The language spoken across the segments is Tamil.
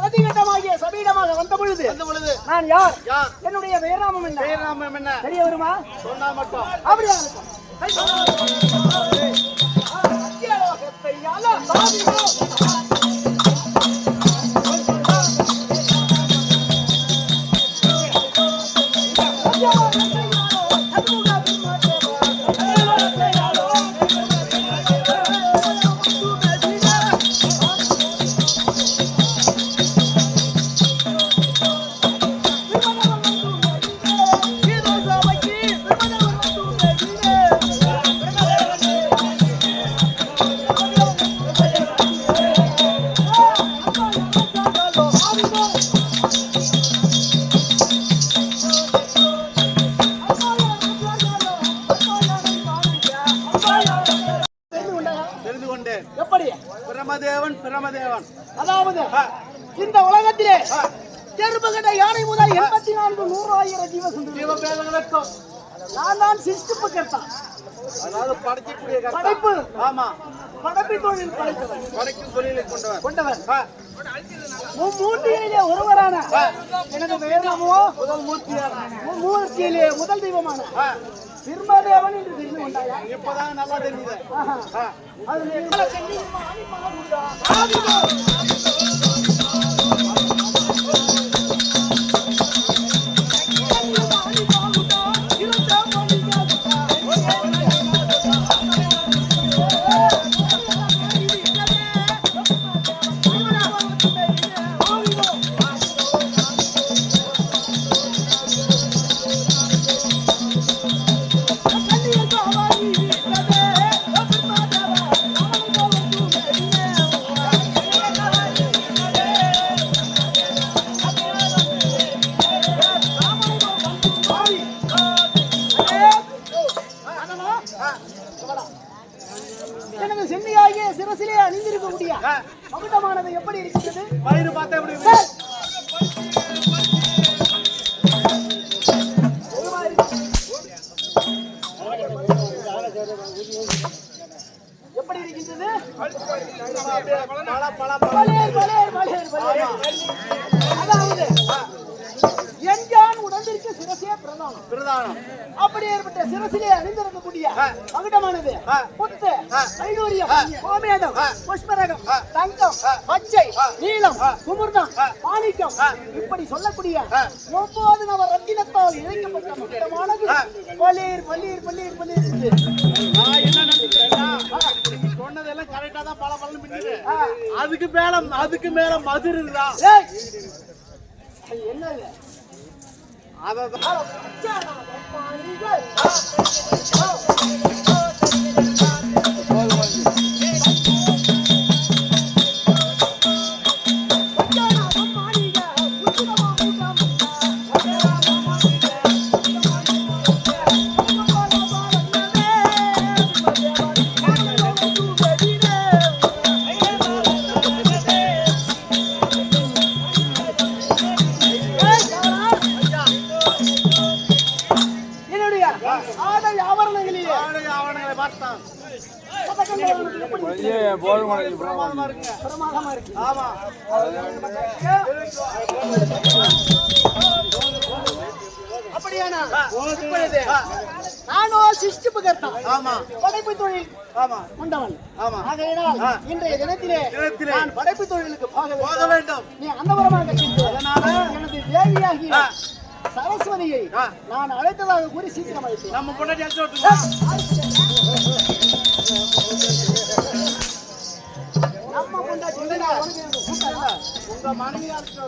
பிரதிகண்டமாகிய சபீடமாக வந்த பொழுது வந்த பொழுது நான் யார்? யார்? என்னுடைய பெயர்நாமம் என்ன? நாமம் என்ன? தெரிய வருமா? சொன்னா மட்டும். அப்படியா இருக்கும். கை அதாவது இந்த உலகத்திலே எறும்புகிட்ட யானை முதல் எண்பத்தி நான்கு நூறாயிரம் ஜீவசுந்தரி ஜீவபேதங்களுக்கும். நான் தான் சிஸ்டிப்பு கர்த்தா. அதாவது படைக்கக்கூடிய. படைப்பு. ஆமா. படைப்பு தொழில் படைத்தவன். படைக்கும் தொழிலை கொண்டவன். கொண்டவன். ஆ, மூர்த்தியிலே ஒருவரான எனது பெயர்நாமோ முதல் மூர்த்தியான மூர்த்தியிலே முதல் தெய்வமான ஆ, சிம்மதேவன் என்று தெரிந்து கொண்டாயா இப்பதான் நல்லா தெரியுது ஆஹா. எப்படி இருக்கின்றது அதாவது உடம்பிற்கு சிரசே பிரதானம் பிரதானம் அப்படி ஏற்பட்ட சிரசிலே அணிந்திருக்கக்கூடிய ஆ. மகுடமானது. புத்து. ஐநூரியம். கோமேதம். புஷ்பரகம். தங்கம். பச்சை. குமுர்தம் ஆ. மாணிக்கம். இப்படி சொல்லக்கூடிய. ஒவ்வொரு நவ ரத்தினத்தால் இணைக்கப்பட்ட மகுடமானது. நான் என்ன நினைக்கிறேன்னா, நீ சொன்னதெல்லாம் கரெக்டா தான் பல. ஆ. அதுக்கு மேல அதுக்கு மேல மதுர் என்ன? அதான் கொண்டவன் ஆமா. ஆகையினால். இன்றைய தினத்திலே நான் படைப்பு தொழிலுக்கு போக வேண்டும். நீ அன்னபுரமாக சென்று அதனால எனது தேவியாகிய. சரஸ்வதியை. நான் அழைத்ததாக கூறி சீக்கிரம் அழைத்தேன் நம்ம பொண்டாட்டி. உங்க மனைவி அடிச்சு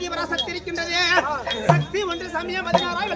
அன்னை ஐயாதிபர சக்தி இருக்கின்றது. சக்தி ஒன்று சமயம் பதினாறாய்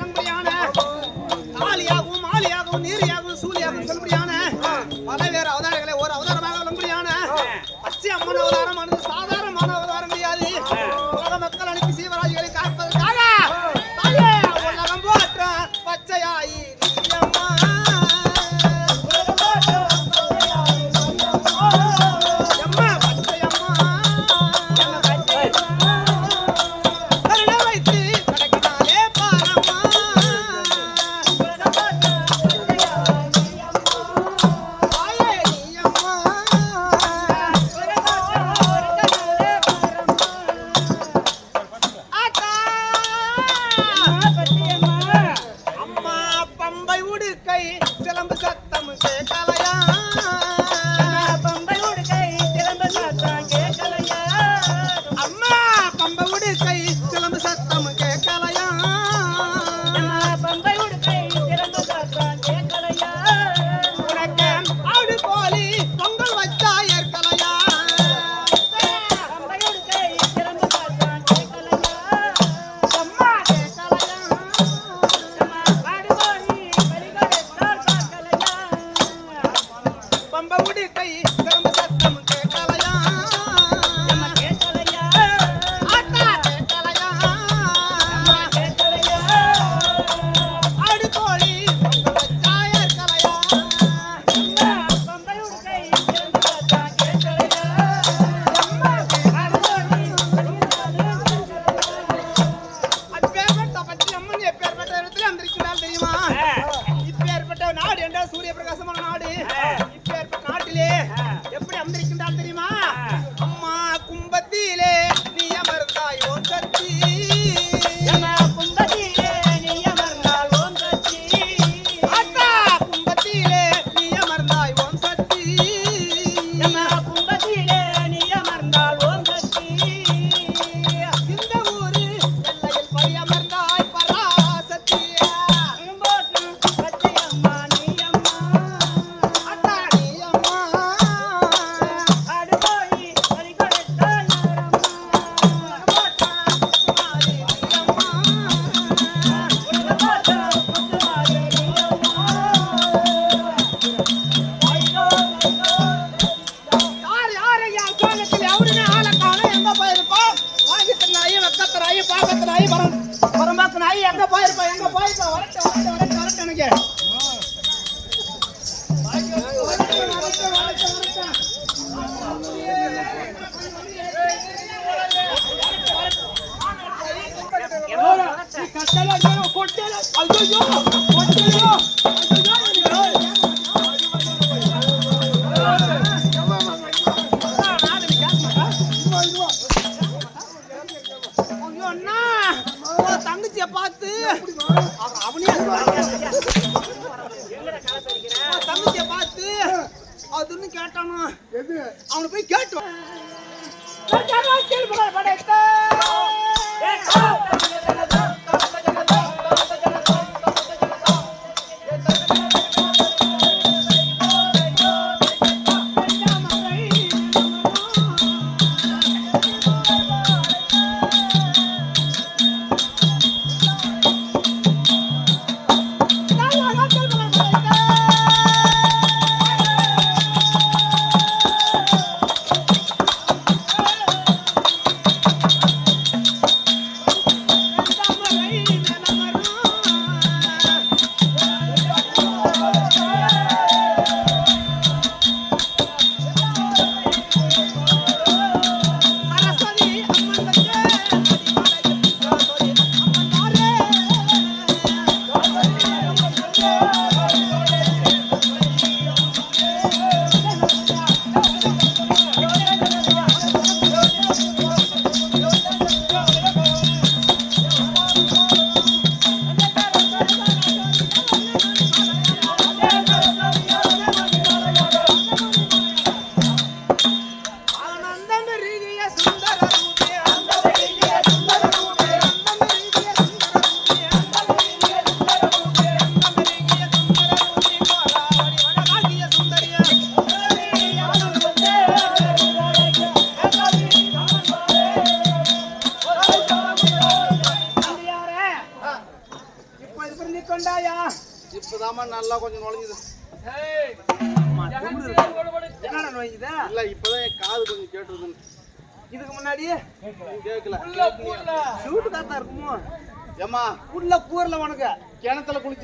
தங்கச்சிய பார்த்து அவ- அவனே உன் தங்கச்சிய பார்த்து அதுன்னு கேட்டானா அவனை போய் கேட்டு வா.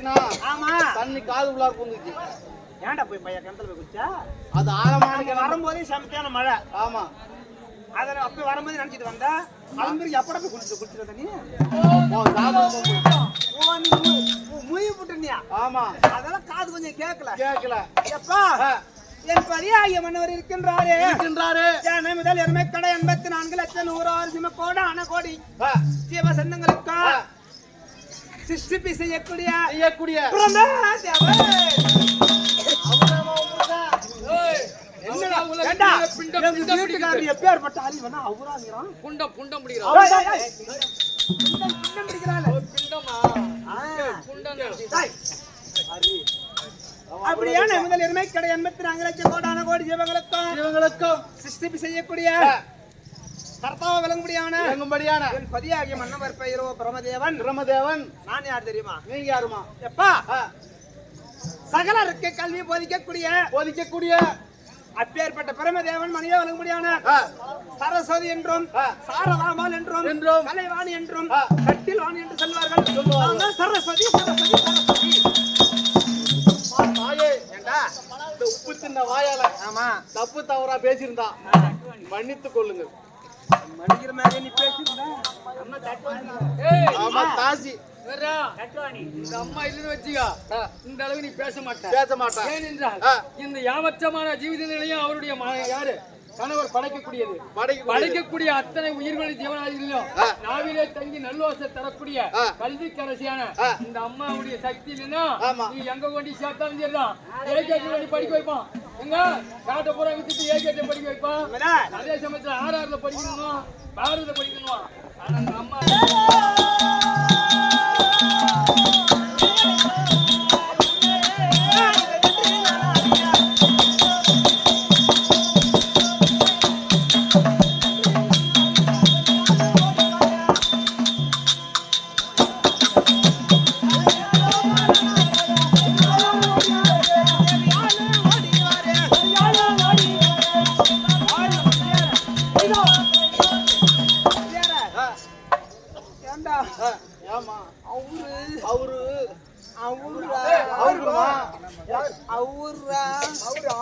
குளிச்சுனா ஆமா. தண்ணி காது உள்ளார புந்துச்சு. ஏன்டா போய் பையன் கிணத்துல போய் அது ஆழமான கிணறு. வரும்போதே செமத்தியான மழை. ஆமா. அதை அப்ப வரும்போது நினைச்சிட்டு வந்தா கிளம்பி எப்படா போய் குளிச்சு குளிச்சுட்டு வந்த நீ? ஓ, காது உள்ள போகுது. ஓ நீ முயி புட்டுனியா? ஆமா. அதெல்லாம் காது கொஞ்சம் கேட்கல. கேட்கல. எப்பா என் பரியாய மன்னவர் இருக்கின்றாரே. இருக்கின்றாரு. ஜன முதல் எருமை கடை எண்பத்தி நான்கு லட்சம் நூறு ஆறு சிம கோடான கோடி. ஆ, ஜீவ சந்தங்களுக்கா சிருஷ்டிப்பி செய்யக்கூடிய செய்யக்கூடிய எப்பேற்பட்ட ஆளு அவராங்கிறான் புண்டம் புண்டம். அப்படியான முதல் எருமை கடை எண்பத்தி நான்கு லட்சம் கோடான கோடி ஜீவங்களுக்கும் இவங்களுக்கும் சிருஷ்டிப்பு செய்யக்கூடிய கர்த்தாவ விளங்கும்படியான. இறங்கும்படியான என் பதியாகிய மன்னவர் பெயரோ பிரமதேவன். பிரம்மதேவன் நான் யார் தெரியுமா? நீங்க யாருமா? எப்பா? சகலருக்கு கல்வி போதிக்கக்கூடிய போதிக்கக்கூடிய. அப்பேற்பட்ட பிரமதேவன் மணியே விளங்கும்படியான. ஆ, சரஸ்வதி என்றும். சாரதாமால் என்றும் என்றும், கலைவாணி என்றும். கட்டில் வாணி என்று சொல்வார்கள். சரஸ்வதி சரஸ்வதி சரஸ்வதி. தாயே. ஏண்டா? இந்த உப்பு தின்ன வாயால ஆமா. தப்பு தவறா பேசியிருந்தா. மன்னித்துக் கொள்ளுங்கள். மணிக்கிற மாதிரி நீ பேசிருந்தா ஆமா தாசி. வர்றா. இந்த அம்மா இல்லைன்னு வச்சுக்கோ, இந்த அளவு நீ பேச மாட்ட. பேச மாட்டான். இந்த யாவற்றமான ஜீவித நிலையும் அவருடைய யாரு? கணவர் படைக்கக்கூடியது. படைக்கக்கூடிய அத்தனை உயிர்களின் ஜீவனாதிகளும். நாவிலே தங்கி நல்லோசை தரக்கூடிய ஆ. கல்விக்கரசியான ஆ. இந்த அம்மாவுடைய சக்தி இல்லைன்னா. நீ எங்க கொண்டு சேர்த்தாலும் சரிதான் ஏகேஜி படிக்க வைப்பான் எங்க காட்ட வித்துட்டு ஏகேஜி படிக்க வைப்பான். அதே சமயத்துல ஆறாறுல படிக்கணும் பாரத படிக்கணும் ஆனா அந்த அம்மா அவரு. அவரு? அவரா அவருமா? அவரா?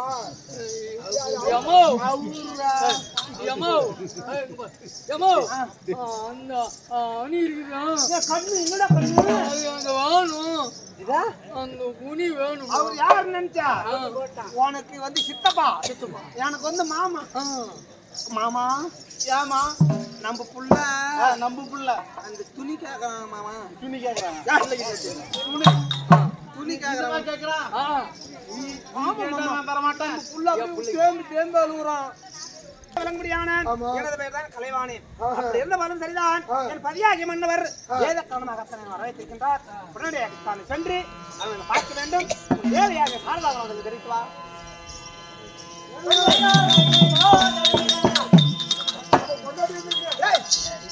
எமோ அவரா? எமோ எமோ அந்த அணி இருக்குதா கண்ணு என்னடா கண்ணு? அங்க வேணும். இதா? அந்த குனி வேணும்? அவர் யார் நினைச்சா? உனக்கு வந்து சித்தப்பா. எனக்கு வந்து மாமா. மாமா. ஏமா நம்ம புள்ள. நம்ம புள்ள. அந்த துணி கேக்குறான் மாமா. துணி கேக்குறாங்க. துணி துணி. கேட்டா நான் தர மாட்டேன் புள்ள தேம்பி தேம்பி அழுகுறான். மன்னவர் காரணமாக வரவேற்றிருக்கின்றார். உடனடியாக சென்று பார்க்க வேண்டும். சாரதாக தெரிவித்து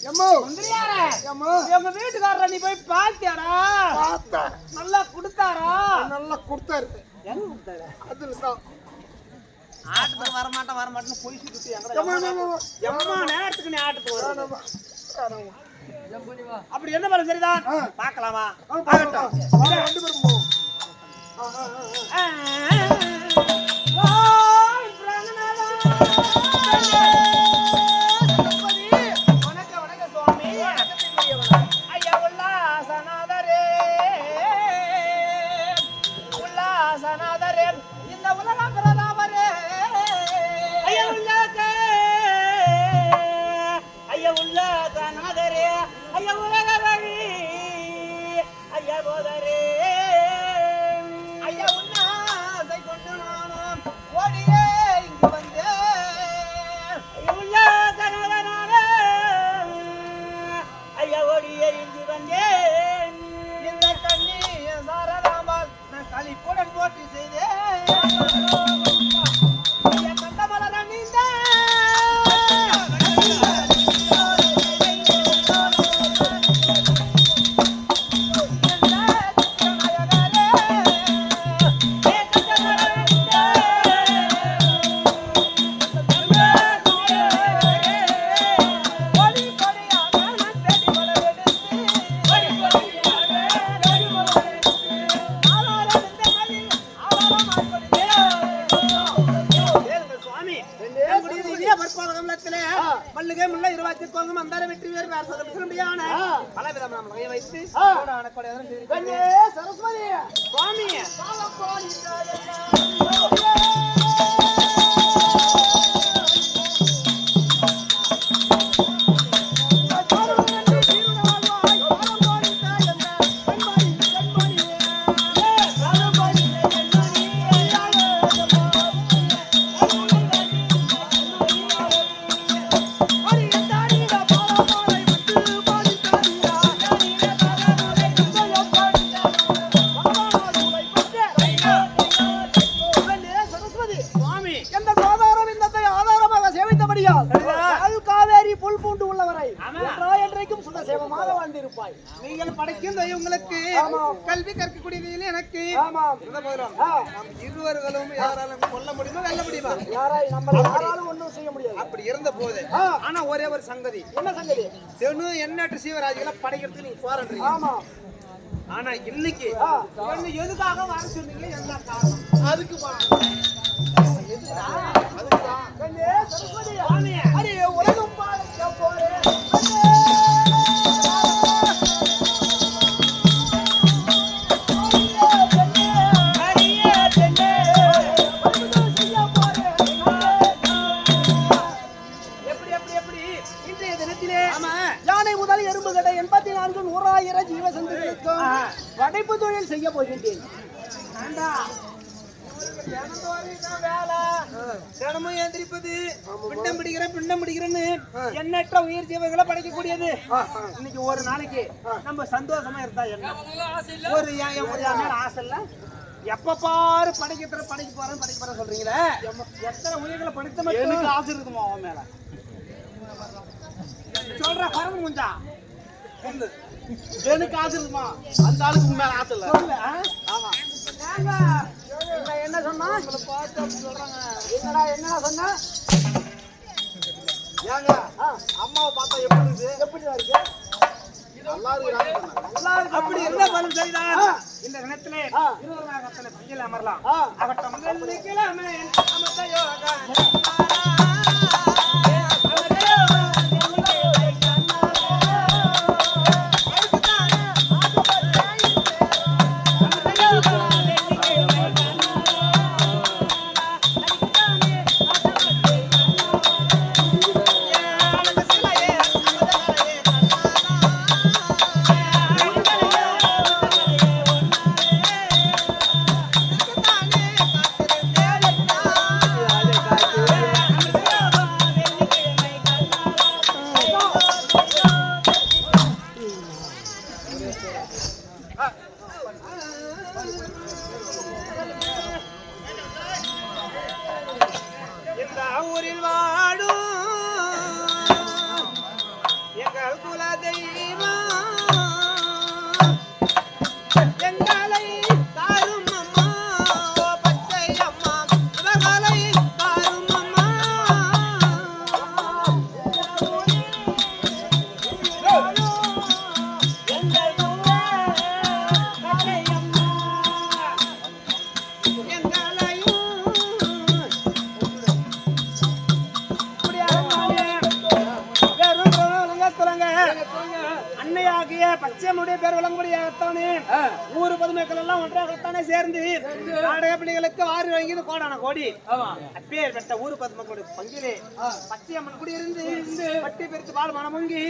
எங்க வீட்டுக்காரரை நீ போய் பாத்தியாடா நல்லா கொடுத்தாரா? நல்லா கொடுத்தாரு. எங்க கொடுத்தாரு? அதுல தான். வர மாட்டேன் வர மாட்டேன்னு போய் சுத்தி நேரத்துக்கு நீ ஆட்டுக்கு வர. அப்படி என்ன பண்ண சரிதான் பார்க்கலாமா? ரெண்டு பேரும் ஐயா வந்தேன். இந்த கண்ணி சாரராமால் நான் களிப்புடன் போற்றி செய்தேன் சரஸ்வதி. சுவாமி நம் இருவர்களும் யாராலும் கொல்ல முடியுமா வெல்ல முடியுமா? யாராய் நம்மளை யாராலும் ஒன்றும் செய்ய முடியாது. அப்படி இருந்த போது ஆனா ஒரே ஒரு சங்கதி. என்ன சங்கதி? செனு எண்ணற்ற சீவராஜிகளை படைக்கிறதுக்கு நீங்க போராடுறீங்க. ஆமா. ஆனா இன்னைக்கு எதுக்காக வர சொன்னீங்க? என்ன காரணம்? அதுக்கு. அடி, உலகம் போறேன். செய்ய போகின்றேன் தினமும் ஏந்திரிப்பது பிண்டம் பிடிக்கிறேன் பிண்டம் பிடிக்கிறேன்னு எண்ணற்ற உயிர் ஜீவங்களை படைக்கக்கூடியது. இன்னைக்கு ஒரு நாளைக்கு நம்ம சந்தோஷமா இருந்தா என்ன? ஒரு ஆசை இல்ல? எப்ப பாரு படைக்கிற படைக்க போறேன் படைக்க போறேன் சொல்றீங்களே? எத்தனை உயிர்களை படைத்த மட்டும் எனக்கு ஆசை இருக்குமா அவன் மேல. சொல்ற பரவ முஞ்சா. எனக்கு ஆசை இருக்குமா? அந்த ஆளுக்கு மேல ஆசை இல்ல? ஆமா. என்ன சொன்னா? என்னடா என்னடா சொன்ன? ஏங்க அம்மாவை பார்த்தா எப்படி இருக்கு? எப்படி இருக்கு? அப்படி இருந்தா பலன் சரிதான் இந்த தினத்திலே ஆ. இருவராகத்திலே பங்கில் அமரலாம். கிழமை அமர்த்த யோகா. பச்சையம்மன் குடியிருந்து பட்டி பெருத்து பால் மனமுங்கி.